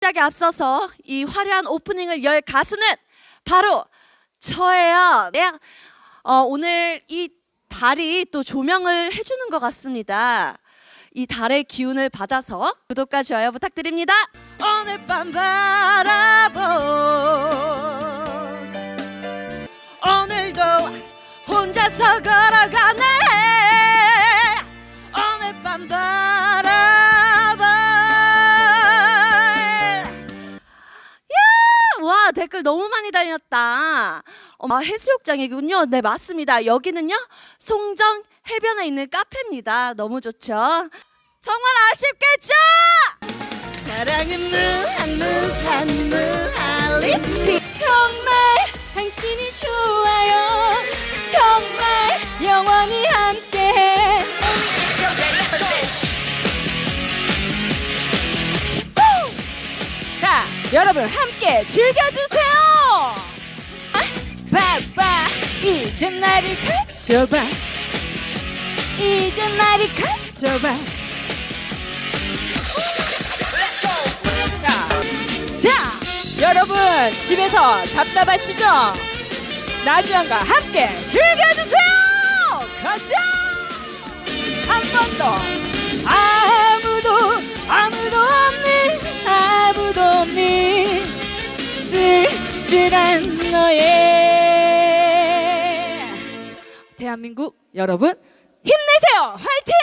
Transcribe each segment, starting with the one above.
시작에 앞서서 이 화려한 오프닝을 열 가수는 바로 저예요. 네, 어, 오늘 이 달이 또 조명을 해주는 것 같습니다. 이 달의 기운을 받아서 구독과 좋아요 부탁드립니다. 오늘 밤 바라보 오늘도 혼자서 걸어가네 와 댓글 너무 많이 달렸다. 어, 아, 해수욕장이군요. 네 맞습니다. 여기는요 송정 해변에 있는 카페입니다. 너무 좋죠? 정말 아쉽겠죠? 사랑은 무한 무한 무한 리필 여러분 함께 즐겨주세요. 아, 봐봐, 이제 나를 가져봐. 이제 나를 가져봐. 여러분 집에서 답답하시죠? 나주현과 함께 즐겨주세요. 가자. 한 번 더. 쓸쓸한 너의 대한민국 여러분 힘내세요. 화이팅!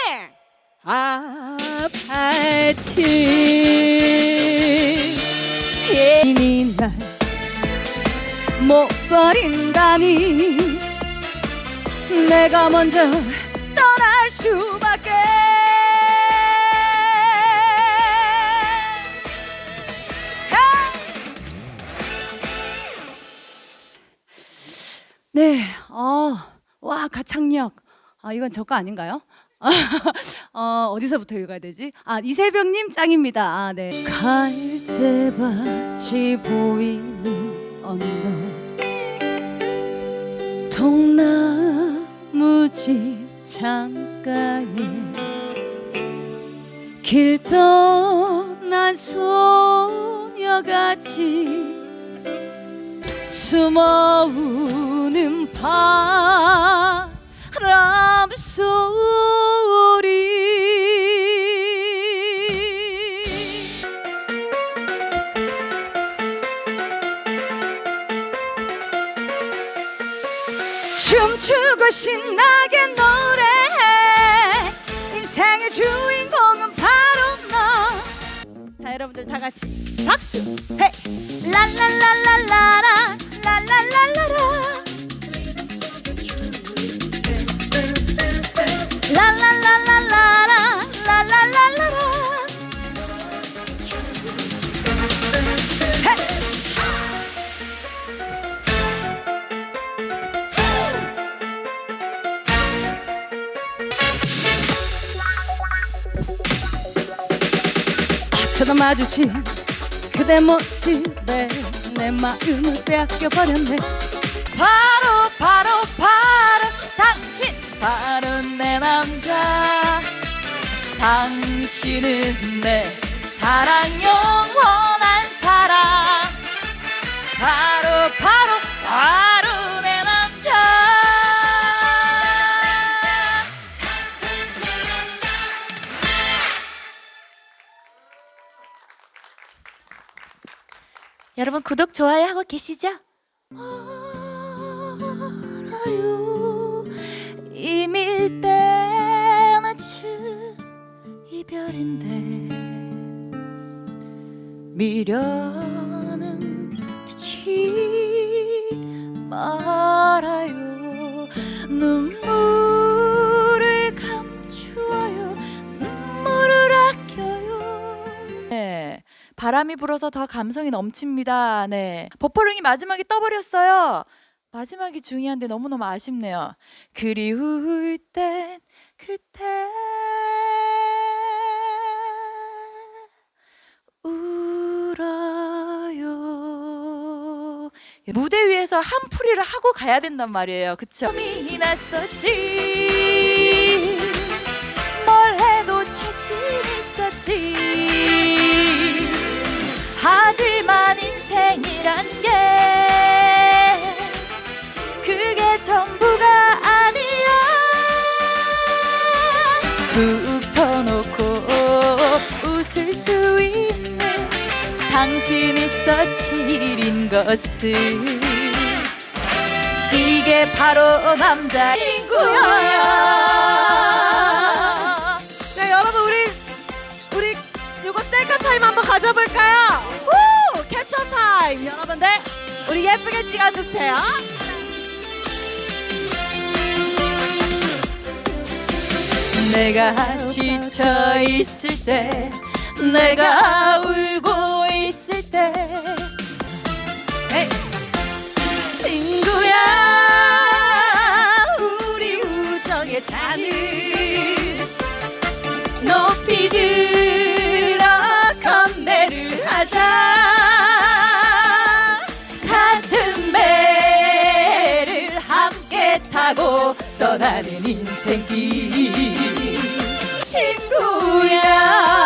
아파트. 괜히 날못 버린다니 내가 먼저 떠날 수밖에 네, 어, 와 가창력. 아 이건 저거 아닌가요? 어, 어디서부터 읽어야 되지? 아 이세병님 짱입니다. 아 네. 갈대밭이 보이는 언덕 통나무집 창가에 길 떠난 소녀같이 숨어우는 바람 소리. 춤추고 신나게 노래해. 인생의 주인공은 바로 너. 자 여러분들 다 같이 박수. 헤이. 랄랄랄랄라라. 랄랄랄라라 어쩌다 마주친 그대 모습에 내 마음을 빼앗겨버렸네. 바로 바로 바로 당신 바로 내 남자. 당신은 내 사랑 영 여러분 구독 좋아요 하고 계시죠? 알아요 이미 때늦은 이별인데 미련은 두지 말아요 눈 바람이 불어서 더 감성이 넘칩니다. 네. 버퍼링이 마지막에 떠버렸어요. 마지막이 중요한데 너무너무 아쉽네요. 그리울 땐 그때 울어요. 무대 위에서 한풀이를 하고 가야 된단 말이에요. 그쵸? 이 났었지. 하지만 인생이란 게 그게 전부가 아니야 툭 터놓고 웃을 수 있는 당신 있어 지린 것을 이게 바로 남자 친구야 네, 여러분 우리 우리 이거 셀카 타임 한번 가져볼까요? 타임. 여러분들 우리 예쁘게 찍어주세요. 내가 지쳐 있을 때 내가 울고 타고 떠나는 인생길. 친구야